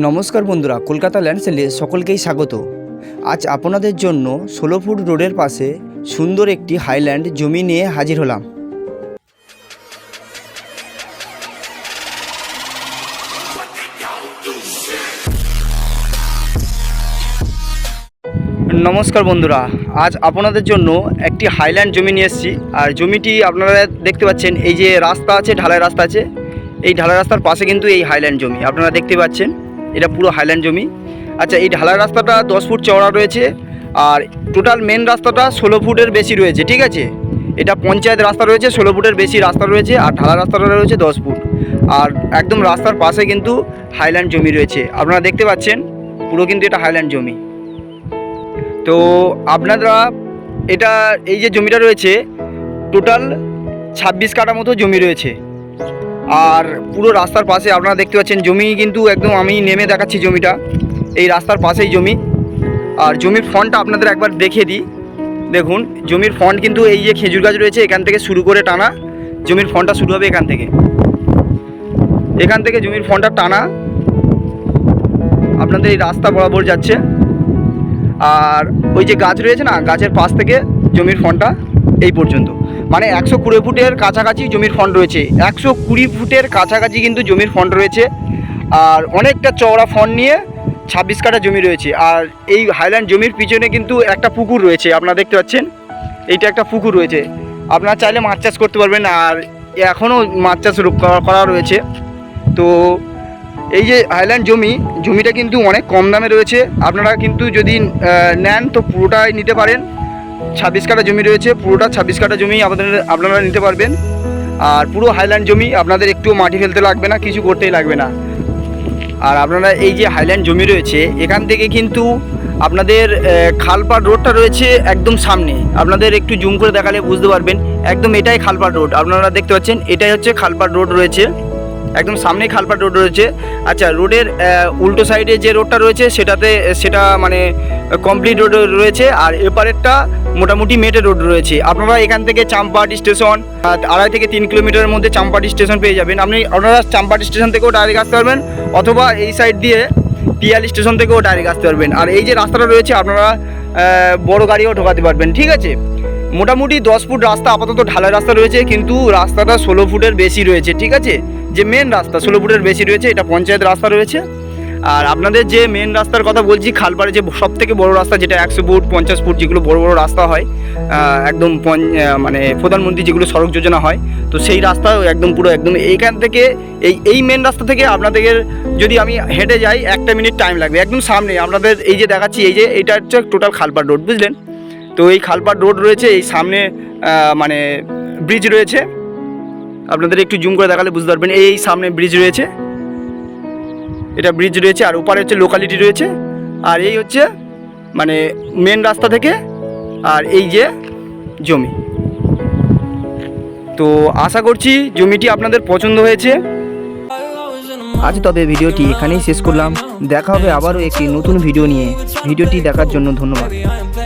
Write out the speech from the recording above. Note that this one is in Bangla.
নমস্কার বন্ধুরা, কলকাতা ল্যান্ডসেলে সকলকেই স্বাগত। আজ আপনাদের জন্য ষোলো ফুট রোডের পাশে সুন্দর একটি হাইল্যান্ড জমি নিয়ে হাজির হলাম। নমস্কার বন্ধুরা, আজ আপনাদের জন্য একটি হাইল্যান্ড জমি নিয়ে এসেছি। আর জমিটি আপনারা দেখতে পাচ্ছেন, এই যে রাস্তা আছে, ঢালাই রাস্তা আছে, এই ঢালাই রাস্তার পাশে কিন্তু এই হাইল্যান্ড জমি, আপনারা দেখতে পাচ্ছেন। এটা পুরো হাইল্যান্ড জমি। আচ্ছা এই ঢালাই রাস্তাটা দশ ফুট চওড়া রয়েছে আর টোটাল মেন রাস্তাটা ষোলো ফুটের বেশি রয়েছে, ঠিক আছে? এটা পঞ্চায়েত রাস্তা রয়েছে, ষোলো ফুটের বেশি রাস্তা রয়েছে আর ঢালা রাস্তাটা রয়েছে দশ ফুট। আর একদম রাস্তার পাশে কিন্তু হাইল্যান্ড জমি রয়েছে। আপনারা দেখতে পাচ্ছেন, পুরো কিন্তু এটা হাইল্যান্ড জমি। তো আপনারা এটা, এই যে জমিটা রয়েছে টোটাল ছাব্বিশ কাটা মতো জমি রয়েছে। আর পুরো রাস্তার পাশে আপনারা দেখতে পাচ্ছেন জমি, কিন্তু একদম আমি নেমে দেখাচ্ছি জমিটা। এই রাস্তার পাশেই জমি। আর জমির ফন্টটা আপনাদের একবার দেখিয়ে দিই। দেখুন, জমির ফন্ট কিন্তু এই যে খেজুর গাছ রয়েছে, এখান থেকে শুরু করে টানা জমির ফন্টটা শুরু হবে এখান থেকে। এখান থেকে জমির ফন্টটা টানা। আপনাদের এই রাস্তা বরাবর যাচ্ছে। আর ওই যে গাছ রয়েছে না, গাছের পাশ থেকে জমির ফন্টটা এই পর্যন্ত। মানে একশো কুড়ি ফুটের কাছাকাছি জমির ফন্ট রয়েছে। একশো কুড়ি ফুটের কাছাকাছি কিন্তু জমির ফন্ট রয়েছে। আর অনেকটা চওড়া ফন্ট নিয়ে ছাব্বিশ কাঠা জমি রয়েছে। আর এই হাইল্যান্ড জমির পিছনে কিন্তু একটা পুকুর রয়েছে, আপনারা দেখতে পাচ্ছেন। এইটা একটা পুকুর রয়েছে। আপনারা চাইলে মাছ চাষ করতে পারবেন। আর এখনও মাছ চাষ করা রয়েছে। তো এই যে হাইল্যান্ড জমি, জমিটা কিন্তু অনেক কম দামে রয়েছে। আপনারা কিন্তু যদি নেন তো পুরোটাই নিতে পারেন। ছাব্বিশ কাঠা জমি রয়েছে, পুরোটা ছাব্বিশ কাঠা জমি আপনাদের আপনারা নিতে পারবেন। আর পুরো হাইল্যান্ড জমি আপনাদের একটু মাটি ফেলতে লাগবে না, কিছু করতেই লাগবে না। আর আপনারা এই যে হাইল্যান্ড জমি রয়েছে, এখান থেকে কিন্তু আপনাদের খালপাড় রোডটা রয়েছে একদম সামনে। আপনাদের একটু জুম করে দেখালে বুঝতে পারবেন, একদম এটাই খালপাড় রোড আপনারা দেখতে পাচ্ছেন, এটাই হচ্ছে খালপাড় রোড রয়েছে। একদম সামনেই খালপাড় রোড রয়েছে। আচ্ছা রোডের উল্টো সাইডে যে রোডটা রয়েছে, সেটাতে, সেটা মানে কমপ্লিট রোড রয়েছে আর এপারেরটা মোটামুটি মেটে রোড রয়েছে। আপনারা এখান থেকে চাম্পাহাটি স্টেশন আড়াই থেকে তিন কিলোমিটারের মধ্যে চাম্পাহাটি স্টেশন পেয়ে যাবেন। আপনি আপনারা চাম্পাহাটি স্টেশন থেকেও ডাইরেক্ট আসতে পারবেন, অথবা এই সাইড দিয়ে পিয়ালি স্টেশন থেকেও ডাইরেক্ট আসতে পারবেন। আর এই যে রাস্তাটা রয়েছে, আপনারা বড় গাড়িও ঢোকাতে পারবেন, ঠিক আছে? মোটামুটি দশ ফুট রাস্তা, আপাতত ঢালাই রাস্তা রয়েছে, কিন্তু রাস্তাটা ষোলো ফুটের বেশি রয়েছে, ঠিক আছে? যে মেন রাস্তা, ষোলো ফুটের বেশি রয়েছে, এটা পঞ্চায়েত রাস্তা রয়েছে। আর আপনাদের যে মেন রাস্তার কথা বলছি, খালপাড়ে যে সব থেকে বড় রাস্তা যেটা একশো ফুট, পঞ্চাশ ফুট যেগুলো বড় বড় রাস্তা হয় একদম মানে প্রধানমন্ত্রী যেগুলো সড়ক যোজনা হয়, তো সেই রাস্তা একদম পুরো একদম এইখান থেকে এই এই মেন রাস্তা থেকে আপনাদের যদি আমি হেঁটে যাই, একটা মিনিট টাইম লাগবে। একদম সামনে আপনাদের এই যে দেখাচ্ছি, এই যে এইটা হচ্ছে টোটাল খালপাড় রোড বুঝলেন? তো এই খালপাড় রোড রয়েছে, এই সামনে মানে ব্রিজ রয়েছে। আপনাদের একটু জুম করে দেখালে বুঝতে পারবেন, এই সামনে ব্রিজ রয়েছে। এটা ব্রিজ রয়েছে, আর ওপারে হচ্ছে লোকালিটি রয়েছে। আর এই হচ্ছে মানে মেন রাস্তা থেকে, আর এই যে জমি। তো আশা করছি জমিটি আপনাদের পছন্দ হয়েছে। আজ তবে ভিডিওটি এখানেই শেষ করলাম। দেখা হবে আবারও একটি নতুন ভিডিও নিয়ে। ভিডিওটি দেখার জন্য ধন্যবাদ।